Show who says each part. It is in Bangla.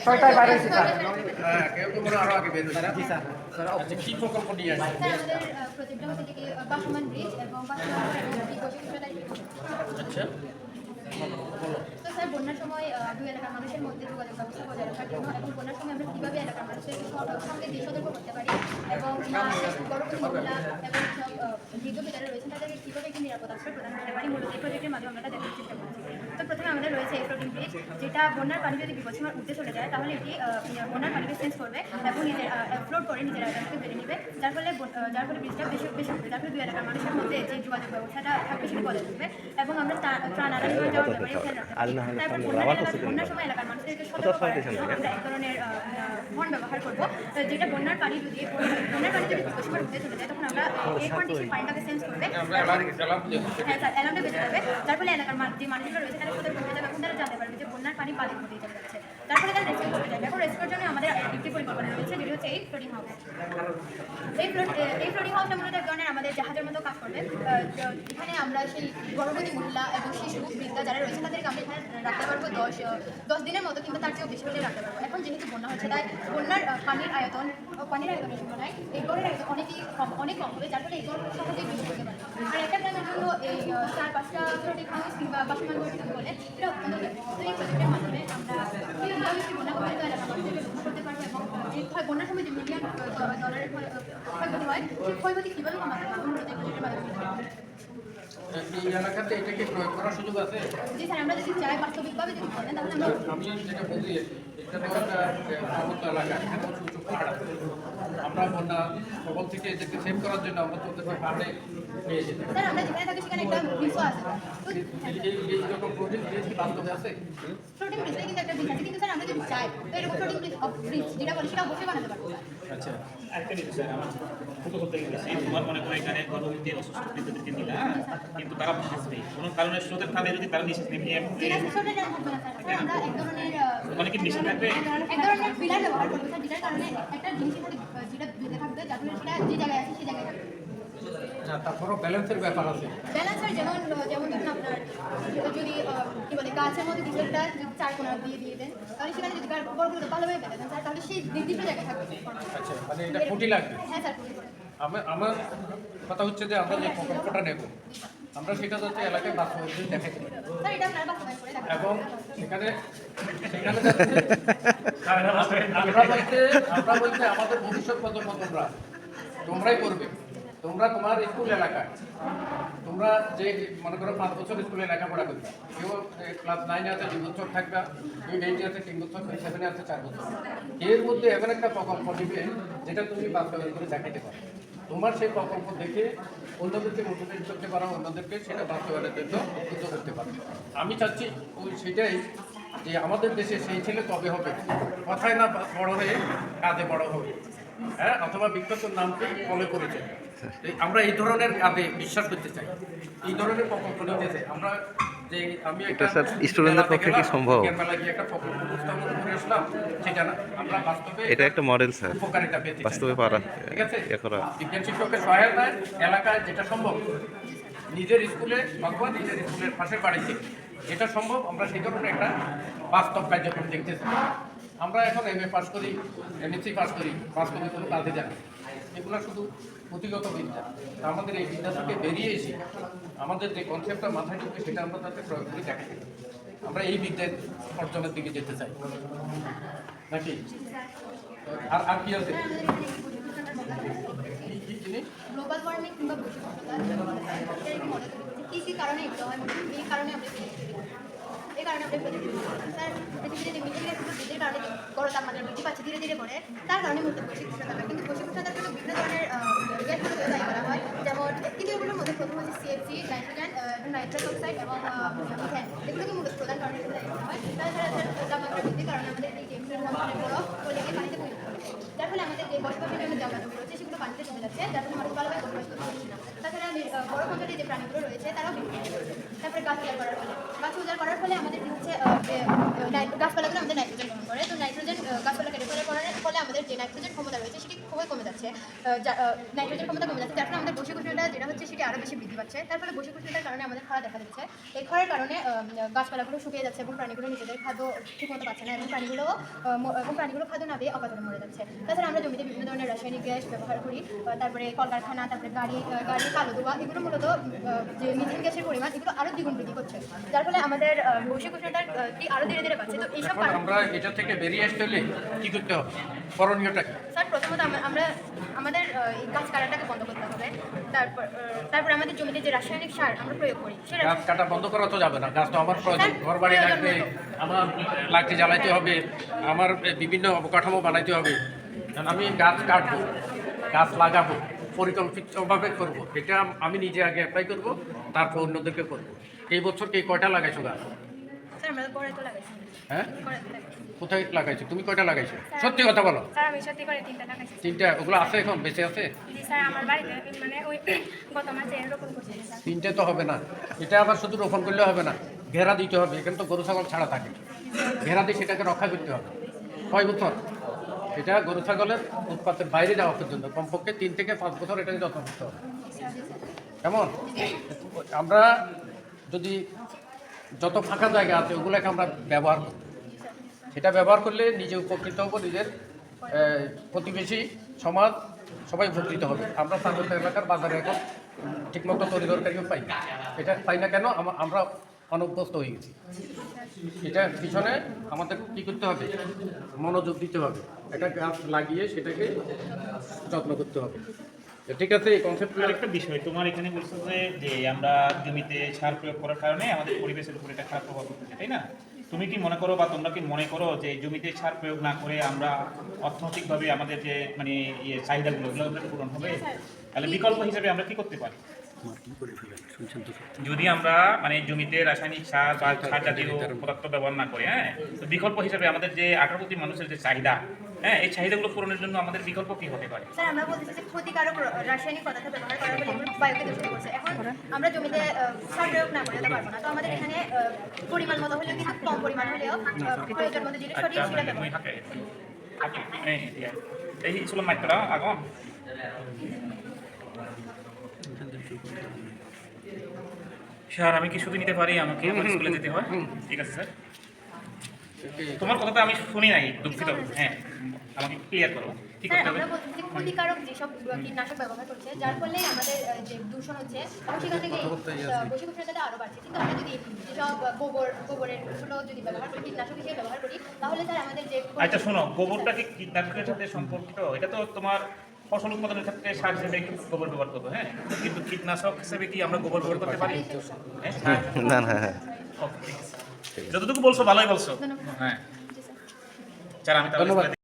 Speaker 1: ছয়টায় বাইরে হয়েছে স্যার
Speaker 2: হ্যাঁ কেউ তো মনে আরও আগে বের হয়েছে। স্যার। আচ্ছা কি প্রকল্প নিয়ে আসছে
Speaker 3: স্যার আমাদের আহ, প্রজেক্টটা হচ্ছে কি বাসমান ব্রিজ এবং বাসমান এবং কি কোচিং সেন্টার
Speaker 2: আচ্ছা।
Speaker 3: তো স্যার বন্যার সময় দুই এলাকার মানুষের মধ্যে যোগাযোগ ব্যবস্থা বজায় রাখার জন্য এবং বন্যার সময় আমরা কীভাবে এলাকার মানুষের সঙ্গে দিয়ে সতর্ক করতে পারি এবং গর্ভবতী মহিলা এবং বৃদ্ধ যারা রয়েছেন তাদেরকে কীভাবে একটি নিরাপদ আশ্রয় প্রদান করতে পারি মূলত এই প্রজেক্টের মাধ্যমে আমরা দেখার চেষ্টা করছি। তো প্রথমে আমাদের রয়েছে এই যেটা বন্যার পানি যদি বিপদসীমার উঠতে চলে যায় তাহলে এটি বন্যার পানিকে সেন্স করবে এবং নিজের ফ্লোট করে নিজের এলাকাকে বেড়ে নেবে যার ফলে যার ফলে ব্রিজটা বেশি বেশি উঠবে যার ফলে দুই এলাকার মানুষের মধ্যে যে যোগাযোগ ব্যবস্থাটা থাকবে সেটি বজায় থাকবে এবং আমরা ত্রাণ- আদান করে যাওয়ার ব্যাপারে খেয়াল রাখতে পারি। তারপর বন্যার বন্যার সময় এলাকার মানুষদেরকে সতর্ক করার আমরা এক ধরনের ফোন ব্যবহার করব। যেটা বন্যার পানি যদি বন্যার পানি যদি বিপদসীমার উঠতে চলে যায় তখন আমরা এই সেই পানিটাকে সেন্স করবে। হ্যাঁ স্যার অ্যালার্মটা বেজে যাবে। যার ফলে এলাকার যে মানুষগুলো রয়েছে তারা সতর্ক হয়ে যাবে এবং তারা জানতে পারবে বন্যার পানি বাড়ি ঘটে চলে যাচ্ছে। তারপরে তারা রেস্কিউ করতে যাবে এখন রেস্কিউর জন্য আমাদের একটি পরিকল্পনা রয়েছে, যেটি হচ্ছে এই ফ্লোটিং হাউস এই এই ফ্লোটিং হাউসটা মূলত এক ধরনের আমাদের জাহাজের মতো কাজ করবে। এখানে আমরা সেই গর্ভবতী মহিলা এবং শিশু বৃদ্ধা যারা রয়েছে, তাদেরকে আমরা এখানে রাখতে পারব দশ দশ দিনের মতো কিংবা তার চেয়েও বেশি হলে রাখতে পারব। এখন যেহেতু বন্যা হচ্ছে, তাই বন্যার পানির আয়তন পানির আয়তনের তুলনায় এই গড়ের আয়তন অনেকই কম অনেক কম হবে, যার ফলে এই গড় সহজেই বেশি করতে পারবে আর একটা টাইমের জন্য এই চার পাঁচটা ফ্লোটিং হাউস কিংবা বাসমান বলে এটা অত্যন্ত জরুরি। তো এই প্রজেক্টের মাধ্যমে আমরা কীভাবে একটি বন্যা প্রভাবিত এলাকার মানুষদেরকে রক্ষা করতে পারব এবং আহ, যে ক্ষয় বন্যার সময় যে মিলিয়ন ডলারের ক্ষয়ক্ষতি হয় সেই ক্ষয়ক্ষতি কীভাবে কমাতে পারব আমরা এই
Speaker 2: এলাকাতে এটা কি প্রয়োগ করার সুযোগ আছে?
Speaker 3: জি স্যার আমরা যদি চাই বাস্তবিকভাবে যদি বলেন তাহলে আমরা
Speaker 2: আমি যেটা বুঝি এটা তো একটা পার্বত্য এলাকা এখানে উঁচু উঁচু পাহাড় আছে। আমরা বন্যা প্রবল থেকে এদেরকে সেভ করার জন্য আমরা তো ওদের পাহাড়ে নিয়ে যেতে
Speaker 3: স্যার আমরা যেখানে থাকি সেখানে একটা ব্রিজও আছে।
Speaker 2: এই- রকম প্রজেক্ট কি বাস্তবে আছে?
Speaker 3: ফ্লোটিং ব্রিজে কিন্তু একটা ব্রিজ আছে কিন্তু স্যার আমরা যদি চাই তো এরকম ফ্লোটিং ব্রিজ ব্রিজ যেটা বলে সেটা অবশ্যই বানাতে পারব
Speaker 2: আচ্ছা।
Speaker 4: একটা জিনিস স্যার আমার ছোটো করতে গেছি তোমার মনে করো এখানে গর্ভবতী অসুস্থ বৃদ্ধদেরকে দিলা কিন্তু তারা ভাসবে। কোনো কারণে স্রোতের তালে যদি তারা
Speaker 3: থাকবে এক ধরনের আহ,
Speaker 4: অনেকে নিচে থাকবে?
Speaker 3: এক ধরনের পিলার ব্যবহার করব স্যার যেটার কারণে একটা জিনিসের সাথে যেটা বেঁধে থাকবে যার ফলে সেটা যে জায়গায় আছে সেই জায়গায় থাকবে
Speaker 2: না তারপরও ব্যালেন্সের ব্যাপার আছে।
Speaker 3: ব্যালেন্সার যেমন আহ, যেমন ধরুন আপনার যদি কি বলে গাছের মধ্যে কিছু একটা চার কোনা দিয়ে দিয়ে দেন তাহলে সেখানে যদি বড়গুলো ভালোভাবে বেঁধে দেন তাহলে সেই নির্দিষ্ট জায়গায় থাকবে।
Speaker 2: আচ্ছা মানে এটা খুঁটি লাগবে?
Speaker 3: হ্যাঁ স্যার
Speaker 2: আমার আমার কথা হচ্ছে যে আমরা যে প্রকল্পটা নেব আমরা সেটা যাতে এলাকায় বাস্তবায়ন
Speaker 3: দেখান।
Speaker 2: এবং সেখানে সেখানে আমরা বলতে আমরা বলতে আমাদের ভবিষ্যৎ প্রজন্ম তোমরা তোমরাই করবে। তোমরা তোমার স্কুল এলাকা তোমরা যে, মনে করো পাঁচ বছর স্কুলে লেখাপড়া করবে, কেউ ক্লাস নাইনে আছে দুই বছর থাকবে কেউ এইটে আছে তিন বছর কেউ সেভেনে আছে চার বছর। এর মধ্যে এমন একটা প্রকল্প নিবে যেটা তুমি বাস্তবায়ন করে দেখাতে পারো। তোমার সেই প্রকল্প দেখে অন্যদেরকে মোটিভেট করতে পারো, অন্যদেরকে সেটা বাস্তবায়নের জন্য উদ্বুদ্ধ করতে পারো। আমি চাচ্ছি ওই সেটাই যে আমাদের দেশে সেই ছেলে কবে হবে? কথায় না বড় হয়ে কাজে বড় হবে। হ্যাঁ অথবা বিখ্যাত নামকে ফলো করেছে আমরা এই ধরনের কাজে বিশ্বাস করতে চাই। এই ধরনের প্রকল্প নিতে চাই। আমরা যে আমি একটা
Speaker 5: স্যার স্টুডেন্টদের পক্ষে কি সম্ভব?
Speaker 2: একটা প্রকল্প উপস্থাপন করে আসলাম সেটা না। আমরা বাস্তবে
Speaker 5: এটা একটা মডেল স্যার। বাস্তবে পারা।
Speaker 2: ঠিক আছে?
Speaker 5: ইয়ে
Speaker 2: বিজ্ঞান শিক্ষকের সহায়তায় এলাকায় যেটা সম্ভব নিজের স্কুলে অথবা নিজের স্কুলের পাশের বাড়িতে যেটা সম্ভব আমরা সেই ধরনের একটা বাস্তব কার্যক্রম দেখতে চাই। আমরা এখন এম এ পাস করি এমএসসি পাস করি বাস্তবে কোনো কাজে জানি এগুলো শুধু পুঁথিগত বিদ্যা আমাদের এই বিদ্যা থেকে বেরিয়ে এসে আমাদের যে কনসেপ্টটা মাথায় ঢুকবে সেটা আমরা তাতে প্রয়োগ করে পারি। আমরা এই বিদ্যার অর্জনের দিকে যেতে চাই নাকি আর আর কি আছে
Speaker 3: কারণে হয় করি। করি। বৃদ্ধি পাচ্ছে ধীরে ধীরে করে তার কারণে মূলত বৈশ্বিক কিন্তু বৈশ্বিক উষ্ণতার জন্য বিভিন্ন ধরনের দায়ী করা হয়। যেমন মধ্যে প্রথম হচ্ছে সিএফসি নাইট্রোজেন নাইট্রাস অক্সাইড এবং মিথেন এগুলোকে মূলত প্রধান কারণে দায়ী করা হয়। তাছাড়া তাপমাত্রা বৃদ্ধির কারণে আমাদের এই টেম্পারেচার বরফ গলে পানিতে পরিণত যার ফলে আমাদের যে বসবাসের জন্য জমি রয়েছে, সেগুলো পানিতে চলে যাচ্ছে যার ফলে মানুষ ভালোভাবে বসবাস করতে পারছে না। তাছাড়া বড় যে প্রাণীগুলো রয়েছে, তারাও তারপরে গাছ উজাড় করার ফলে। গাছ উজাড় করার ফলে আমাদের হচ্ছে গাছপালাগুলো আমাদের নাইট্রোজেন গ্রহণ করে। তো নাইট্রোজেন গাছপালা কেটে ফেলার করার ফলে আমাদের যে নাইট্রোজেন ক্ষমতা রয়েছে সেটি খুব সংখ্যাও কমে যাচ্ছে। নাইট্রোজেন ক্ষমতা কমে যাচ্ছে যার ফলে আমাদের বসে উষ্ণতা যেটা হচ্ছে সেটি আরও বেশি বৃদ্ধি পাচ্ছে। তার ফলে বসে উষ্ণতার কারণে আমাদের খরা দেখা দিচ্ছে। এই খরার কারণে গাছপালাগুলো শুকিয়ে যাচ্ছে এবং প্রাণীগুলো নিজেদের খাদ্য ঠিকমতো পাচ্ছে না এবং প্রাণীগুলো এবং প্রাণীগুলো খাদ্য না পেয়ে অকাতরে মরে যাচ্ছে। তাছাড়া আমরা জমিতে বিভিন্ন ধরনের রাসায়নিক গ্যাস ব্যবহার করি তারপরে কলকারখানা তারপরে গাড়ি গাড়ি কালো ধোয়া এগুলো মূলত যে মিথেন গ্যাসের পরিমাণ এগুলো আরও দ্বিগুণ বৃদ্ধি করছে। যার ফলে আমাদের বৈশ্বিক উষ্ণতার আরও ধীরে ধীরে পাচ্ছে তো এইসব
Speaker 2: আমরা এটা থেকে বেরিয়ে আসতে হলে কি করতে হবে? করণীয়টা কি?
Speaker 3: স্যার প্রথমত আমরা- আমাদের এই গাছ কাটাটাকে বন্ধ করতে হবে। তারপর তারপর আমাদের জমিতে যে রাসায়নিক সার আমরা প্রয়োগ করি সেটা
Speaker 2: গাছ কাটা বন্ধ করা তো যাবে না। গাছ তো আমার প্রয়োজন। ঘর বাড়ি লাগবে আমার লাকড়ি জ্বালাইতে হবে আমার বিভিন্ন অবকাঠামো বানাইতে হবে। আমি গাছ কাটবো গাছ লাগাবো পরিকল্পিতভাবে করব। এটা আমি নিজে আগে অ্যাপ্লাই করব তারপর অন্যদেরকে করব। এই বছর কে কয়টা লাগাইছো গাছ?
Speaker 3: স্যার আমরা তো লাগাইছি।
Speaker 2: হ্যাঁ? কোথায় লাগাইছো? তুমি কয়টা লাগাইছো? সত্যি কথা বলো।
Speaker 3: স্যার আমি সত্যি করে তিনটা লাগাইছি।
Speaker 2: তিনটা? ওগুলো আছে এখন? বেঁচে আছে?
Speaker 3: জি স্যার আমার বাড়িতে মানে ওই গত মাসে রোপণ করছি স্যার।
Speaker 2: তিনটে তো হবে না। এটা আবার শুধু রোপণ করলে হবে না। ঘেরা দিতে হবে। এখানে তো গরু ছাগল ছাড়া থাকে। ঘেরা দিয়ে সেটাকে রক্ষা করতে হবে। কয় বছর? এটা গরু ছাগলের উৎপাতের বাইরে যাওয়া পর্যন্ত। কমপক্ষে তিন থেকে পাঁচ বছর এটাকে যত্ন করতে হবে। কেমন? আমরা যদি যত ফাঁকা জায়গা আছে, ওগুলোকে আমরা ব্যবহার করব সেটা ব্যবহার করলে নিজে উপকৃত হব, নিজের প্রতিবেশী সমাজ সবাই উপকৃত হবে। আমরা পার্বত্য এলাকার বাজারে এখন ঠিকমতো তরি তরকারিও পাই না। এটা পাই না কেন? আমা- আমরা অনভ্যস্ত হয়ে গেছি। এটা পিছনে আমাদের কী করতে হবে? মনোযোগ দিতে হবে। একটা গাছ লাগিয়ে সেটাকে যত্ন করতে হবে। তো ঠিক আছে এই কনসেপ্টগুলো
Speaker 4: আরেকটা বিষয় তোমার এখানে বলছো যে যে আমরা জমিতে সার প্রয়োগ করার কারণে আমাদের পরিবেশের উপর একটা খারাপ প্রভাব পড়তেছে তাই না? তুমি কি মনে করো বা তোমরা কি মনে করো যে জমিতে সার প্রয়োগ না করে আমরা অর্থনৈতিকভাবে আমাদের যে মানে ইয়ে চাহিদাগুলো ওগুলো পূরণ হবে? তাহলে বিকল্প হিসেবে আমরা কি করতে পারি? যদি আমরা মানে জমিতে রাসায়নিক সার বা সার জাতীয় পদার্থ ব্যবহার না করি হ্যাঁ? তো বিকল্প হিসেবে আমাদের যে আঠারো কোটি মানুষের যে চাহিদা হ্যাঁ এই চাহিদাগুলো পূরণের জন্য আমাদের বিকল্প কি হতে পারে?
Speaker 3: স্যার আমরা বলতেছি যে ক্ষতিকারক রাসায়নিক পদার্থ ব্যবহার বায়ুকে দূষিত করছে। এখন আমরা জমিতে সার প্রয়োগ না করতে পারব না। তো আমাদের এখানে পরিমাণ মতো হলেও কিছু কম পরিমাণ হলেও প্রয়োজন মতো সঠিক
Speaker 4: আচ্ছা
Speaker 3: সেটা ব্যবহার.
Speaker 4: Eh sulam matra ako. Sir আমি কি শুধু নিতে পারি আমাকে স্কুলে যেতে হয়। ঠিক আছে স্যার। তোমার কথাটা আমি শুনি নাই দুঃখিত। হ্যাঁ আমাকে ক্লিয়ার করো। হবে?
Speaker 3: আমরা যে ক্ষতিকারক যেসব কীটনাশক ব্যবহার করছে যার ফলে আমাদের যে দূষণ হচ্ছে সেখান থেকে আরও বাড়ছে। কিন্তু আমরা যদি যেসব গোবর গোবরেরগুলো যদি ব্যবহার করি কীটনাশক হিসেবে ব্যবহার করি তাহলে স্যার আমাদের যে
Speaker 4: আচ্ছা শোনো গোবরটা কি কীটনাশকের সাথে সম্পর্কিত এটা তো তোমার ফসল উৎপাদনের ক্ষেত্রে সার হিসেবে একটু গোবর ব্যবহার করব হ্যাঁ? কিন্তু কীটনাশক হিসেবে কি আমরা গোবর ব্যবহার করতে পারি? হ্যাঁ
Speaker 1: না না হ্যাঁ।
Speaker 4: ওকে, ঠিক আছে। যতটুকু বলছো ভালোই বলছো। হ্যাঁ। আমি তাহলে